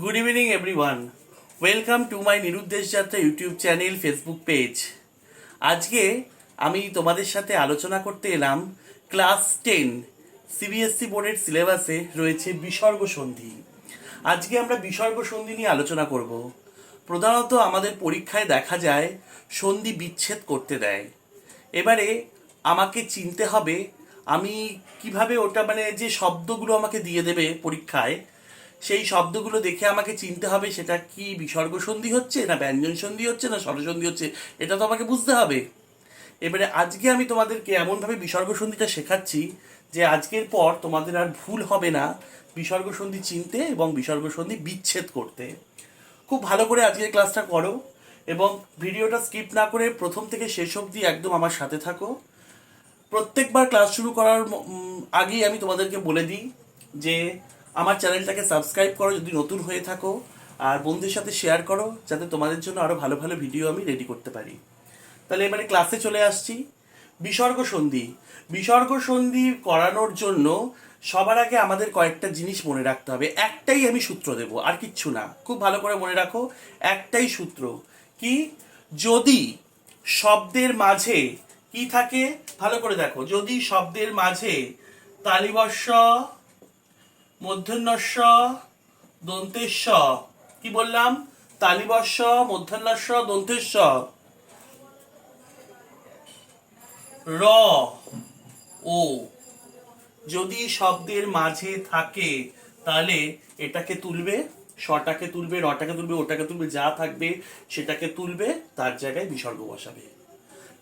Good evening everyone welcome to my নিরুদ্দেশ যাত্রা YouTube channel Facebook page আজকে আমি তোমাদের সাথে আলোচনা করতে এলাম ক্লাস টেন সিবিএসসি বোর্ডের সিলেবাসে রয়েছে বিসর্গ সন্ধি। আজকে আমরা বিসর্গ সন্ধি নিয়ে আলোচনা করব। প্রধানত আমাদের পরীক্ষায় দেখা যায় সন্ধি বিচ্ছেদ করতে দেয়। এবারে আমাকে চিনতে হবে আমি কীভাবে ওটা মানে যে শব্দগুলো আমাকে দিয়ে দেবে পরীক্ষায় সেই শব্দগুলো দেখে আমাকে চিনতে হবে, সেটা কি বিসর্গ সন্ধি হচ্ছে না ব্যঞ্জন সন্ধি হচ্ছে না স্বরসন্ধি হচ্ছে, এটা তো আমাকে বুঝতে হবে। এবারে আজকে আমি তোমাদেরকে এমনভাবে বিসর্গ সন্ধিটা শেখাচ্ছি যে আজকের পর তোমাদের আর ভুল হবে না বিসর্গ সন্ধি চিনতে এবং বিসর্গ সন্ধি বিচ্ছেদ করতে। খুব ভালো করে আজকের ক্লাসটা করো এবং ভিডিওটা স্কিপ না করে প্রথম থেকে শেষ অবধি একদম আমার সাথে থাকো। প্রত্যেকবার ক্লাস শুরু করার আগেই আমি তোমাদেরকে বলে দিই যে আমার চ্যানেলটাকে সাবস্ক্রাইব করো, যদি নতুন হয়ে থাকো, আর বন্ধুদের সাথে শেয়ার করো, যাতে তোমাদের জন্য আরও ভালো ভালো ভিডিও আমি রেডি করতে পারি। তাহলে এবারে ক্লাসে চলে আসছি। বিসর্গ সন্ধি। বিসর্গ সন্ধি করানোর জন্য সবার আগে আমাদের কয়েকটা জিনিস মনে রাখতে হবে। একটাই আমি সূত্র দেব, আর কিচ্ছু না। খুব ভালো করে মনে রাখো, একটাই সূত্র। কি? যদি শব্দের মাঝে কি থাকে? ভালো করে দেখো। যদি শব্দের মাঝে তালিবর্ষ মধ্যন্নস্য দন্তেশ্ব কি বললাম? তালিবর্ষ মধ্যাহ্নস্য দন্তেশ্ব র, ও। যদি শব্দের মাঝে থাকে, তাহলে এটাকে তুলবে শটাকে তুলবে, রটাকে তুলবে, ওটাকে তুলবে, যা থাকবে, সেটাকে তুলবে, তার জায়গায় বিসর্গ বসাবে।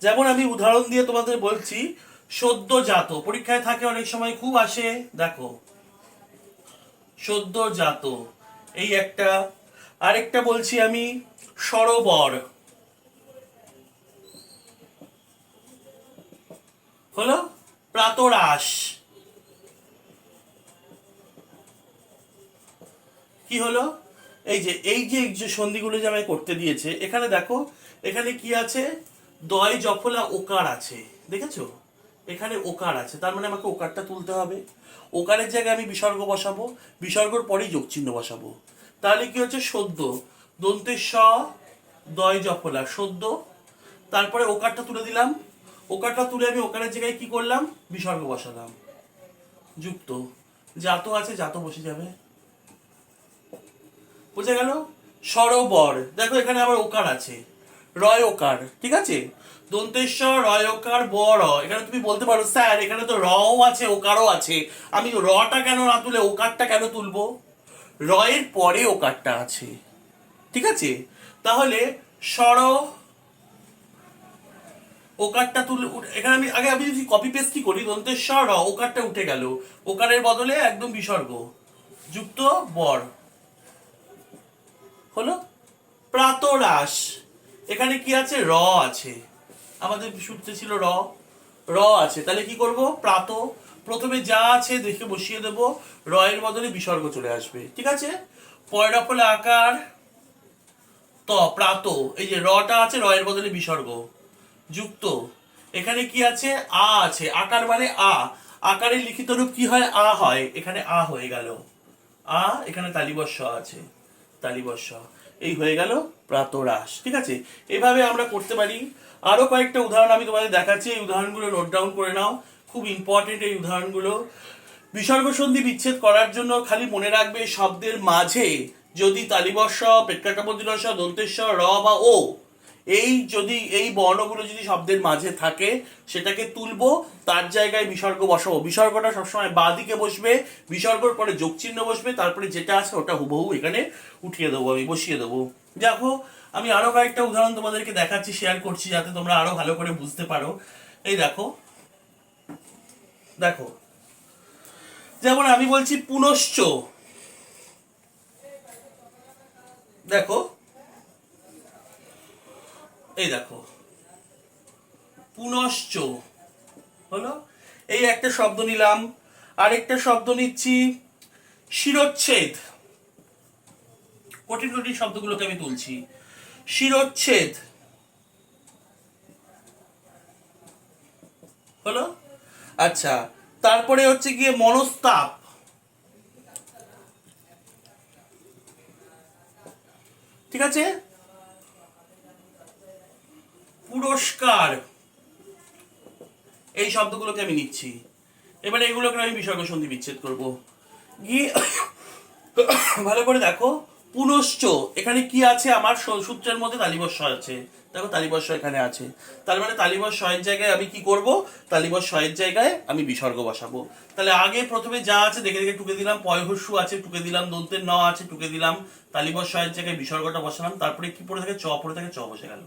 যেমন আমি উদাহরণ দিয়ে তোমাদের বলছি সদ্যজাত পরীক্ষায় থাকে, অনেক সময় খুব আসে, দেখো সদ্যজাত এই একটা, আরেকটা বলছি আমি, সরোবর। হলো প্রাতরাস কি হলো? এই যে এই যে সন্ধিগুলো যে আমায় করতে দিয়েছে, এখানে দেখো, এখানে কি আছে? দয়, জফলা, ওকার আছে। দেখেছ? এখানে ওকার আছে, তার মানে আমাকে ওকারটা তুলতে হবে। ওকারের জায়গায় আমি বিসর্গ বসাবো, বিসর্গর পরেই যোগ চিহ্ন বসাবো। তাহলে কি হচ্ছে? সদ্য। দন্তের স, দয় জফলা। সদ্য। তারপরে ওকারটা তুলে দিলাম। ওকারটা তুলে আমি ওকারের জায়গায় কি করলাম? বিসর্গ বসালাম। যুক্ত। জাত আছে জাত বসে যাবে। বোঝা গেল? সরোবর। দেখো এখানে আবার ওকার আছে। রয় ওকার ঠিক আছে? দন্তেশ্বর রয় ওকার ব র এখানে তুমি বলতে পারো, স্যার, এখানে তো রও আছে, ওকারও আছে। আমি রটা কেন না তুলে, ওকারটা কেন তুলবো? রয়ের পরে ওকারটা আছে, ঠিক আছে? তাহলে সর ওকারটা তুলে এখানে আমি, আগে আমি যদি কপি পেস্ট করি, দন্তেশ্বর র ওকারটা উঠে গেল। ওকারের বদলে একদম বিসর্গ। যুক্ত বর। হলো প্রাতরাস এখানে কি আছে? র আছে। আমাদের সূত্রে ছিল র। র আছে। তাহলে কি করব? প্রাত। প্রথমে যা আছে দেখে বসিয়ে দেব। র এর বদলে বিসর্গ চলে আসবে। ঠিক আছে? পয়রা ফলে আকার। ত, প্রাত। এই যে রটা আছে, র এর বদলে বিসর্গ। যুক্ত। এখানে কি আছে? আ আছে। আকার মানে আ। আকারের লিখিত রূপ কি হয়? আ হয়। এখানে আ হয়ে গেল। আ, এখানে তালিবর্ষ আছে। তালিবর্ষ। এই হয়ে গেল প্রাতরাস ঠিক আছে? এভাবে আমরা করতে পারি। আরও কয়েকটা উদাহরণ আমি তোমাদের দেখাচ্ছি। এই উদাহরণগুলো নোট ডাউন করে নাও। খুব ইম্পর্টেন্ট এই উদাহরণগুলো। বিসর্গ সন্ধি বিচ্ছেদ করার জন্য খালি মনে রাখবে শব্দের মাঝে যদি তালিবর্ষ পেটকাটাবদিরস দন্তেশ্বর র বা ও এই যদি, এই বর্ণগুলো যদি শব্দের মাঝে থাকে, সেটাকে তুলবো, তার জায়গায় বিসর্গ বসাবো। বিসর্গটা সবসময় বাঁ দিকে বসবে, বিসর্গর পরে যোগ চিহ্ন বসবে, তারপরে যেটা আছে ওটা হুবহু এখানে উঠিয়ে দেবো, আমি বসিয়ে দেবো। দেখো, আমি আরও কয়েকটা উদাহরণ তোমাদেরকে দেখাচ্ছি শেয়ার করছি, যাতে তোমরা আরও ভালো করে বুঝতে পারো। এই দেখো দেখো, যেমন আমি বলছি পুনশ্চ। দেখো এই দেখো। পুনশ্চ, হলো? এই একটা শব্দ নিলাম, আরেকটা শব্দ নিচ্ছি শিরোচ্ছেদ। কঠিন কঠিন শব্দগুলোকে আমি তুলছি। শিরোচ্ছেদ। হলো? আচ্ছা তারপরে হচ্ছে গিয়ে মনস্তাপ। ঠিক আছে? পুরস্কার। এই শব্দগুলোকে আমি নিচ্ছি। এবারে এগুলোকে আমি বিসর্গ সন্ধি বিচ্ছেদ করব। গিয়ে ভালো করে দেখো, পুনশ্চ, এখানে কি আছে? আমার সূত্রের মধ্যে তালিবস্য আছে। দেখো তালিবস্য এখানে আছে। তার মানে তালিবস্য ছয়ের জায়গায় আমি কি করব? তালিবস্য ছয়ের জায়গায় আমি বিসর্গ বসাবো। তাহলে আগে প্রথমে যা আছে, দেখে দেখে টুকে দিলাম। পয়হস্যু আছে, টুকে দিলাম। দন্তের ন আছে, টুকে দিলাম। তালিবস্য ছয়ের জায়গায় বিসর্গটা বসালাম। তারপরে কি পড়ে থাকে? চ পড়ে থাকে, চ বসে গেল।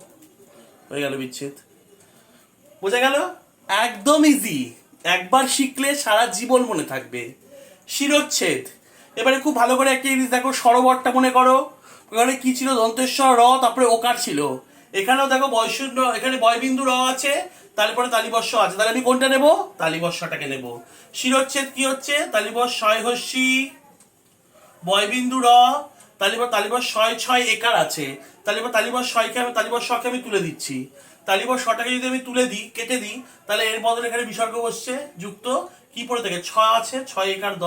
হয়ে গেল বিচ্ছেদ। বোঝা গেল? একদম ইজি একবার শিখলে সারা জীবন মনে থাকবে। শিরোচ্ছেদ। এবারে খুব ভালো করে একটা জিনিস দেখো, সরোবরটা মনে করো। ওখানে কি ছিল? দন্তেশ্বর র, তারপরে ওকার ছিল। এখানেও দেখো বয়সূন্য এখানে বয়বিন্দু র আছে, তারপরে তালিবর্ষ আছে। তাহলে আমি কোনটা নেব? তালিবর্ষটাকে নেব। শিরোচ্ছেদ কি হচ্ছে? তালিবর্ষ ছয় হস্যি, বয়বিন্দু র তালিবর তালিবর ছয় ছয় একার আছে। তালিবর তালিবর ছয়কে আমি তালিবর শকে আমি তুলে দিচ্ছি। তালিবর শটাকে যদি আমি তুলে দিই, কেটে দিই, তাহলে এর বদলে এখানে বিসর্গ বসছে, যুক্ত। কি পড়ে থাকে? ছয় আছে, ছয় একার দ।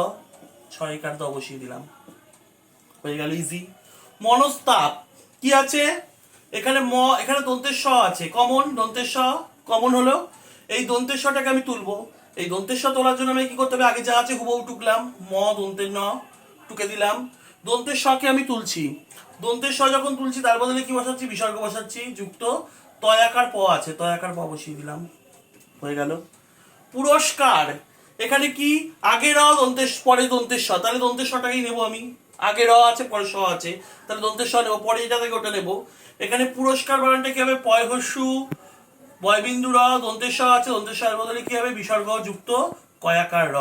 ছয় একার দ বসিয়ে দিলাম। হয়ে গেল ইজি মনস্তাপ, কি আছে? এখানে ম, এখানে দন্তের স আছে। কমন, দন্তের স, কমন হলো। এই দন্তের সটাকে আমি তুলবো। এই দন্তের স তোলার জন্য আমি কি করতে হবে? আগে যা আছে হুবহু টুকলাম। ম, দন্তের ন, টুকে দিলাম। দন্তের শকে আমি তুলছি। দন্তের স যখন তুলছি, তার বদলে কি বসাচ্ছি? বিসর্গ বসাচ্ছি, যুক্ত। তয়াকার প আছে, তয়াকার প বসিয়ে দিলাম। হয়ে গেল। পুরস্কার। এখানে কি? আগে র, দন্তের পরে দন্তের স তাহলে দন্তের সটাকেই নেব আমি। আগে র আছে, পরে স আছে। তাহলে দন্তের স নেব, পরে যেটা থেকে ওটা নেব। এখানে পুরস্কার বানানটা কি হবে? পয় হস্যু, বয়বিন্দু র, দন্তের স আছে। দন্তের এর বদলে কি হবে? বিসর্গ, যুক্ত, কয়াকার র।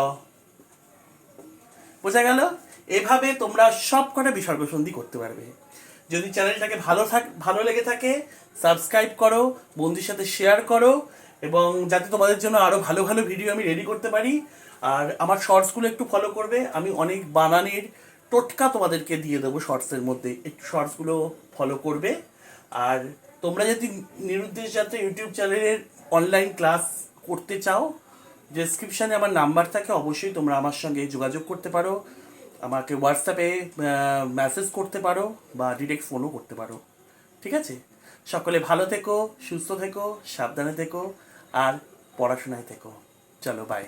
বোঝা গেল? এভাবে তোমরা সব কটা বিসর্গ সন্ধি করতে পারবে। যদি চ্যানেলটাকে ভালো থাক, ভালো লেগে থাকে, সাবস্ক্রাইব করো বন্ধুর সাথে শেয়ার করো, এবং যাতে তোমাদের জন্য আরও ভালো ভালো ভিডিও আমি রেডি করতে পারি। আর আমার শর্টসগুলো একটু ফলো করবে। আমি অনেক বানানের টোটকা তোমাদেরকে দিয়ে দেবো শর্টসের মধ্যে। একটু শর্টসগুলো ফলো করবে। আর তোমরা যদি নিরুদ্দেশ যাত্রা ইউটিউব চ্যানেলের অনলাইন ক্লাস করতে চাও ডেসক্রিপশানে আমার নাম্বার থাকে, অবশ্যই তোমরা আমার সঙ্গে যোগাযোগ করতে পারো। আমাকে হোয়াটসঅ্যাপে মেসেজ করতে পারো বা ডিরেক্ট ফোনও করতে পারো। ঠিক আছে? সকলে ভালো থেকো, সুস্থ থেকো, সাবধানে থেকো, আর পড়াশোনায় থেকো। চলো বাই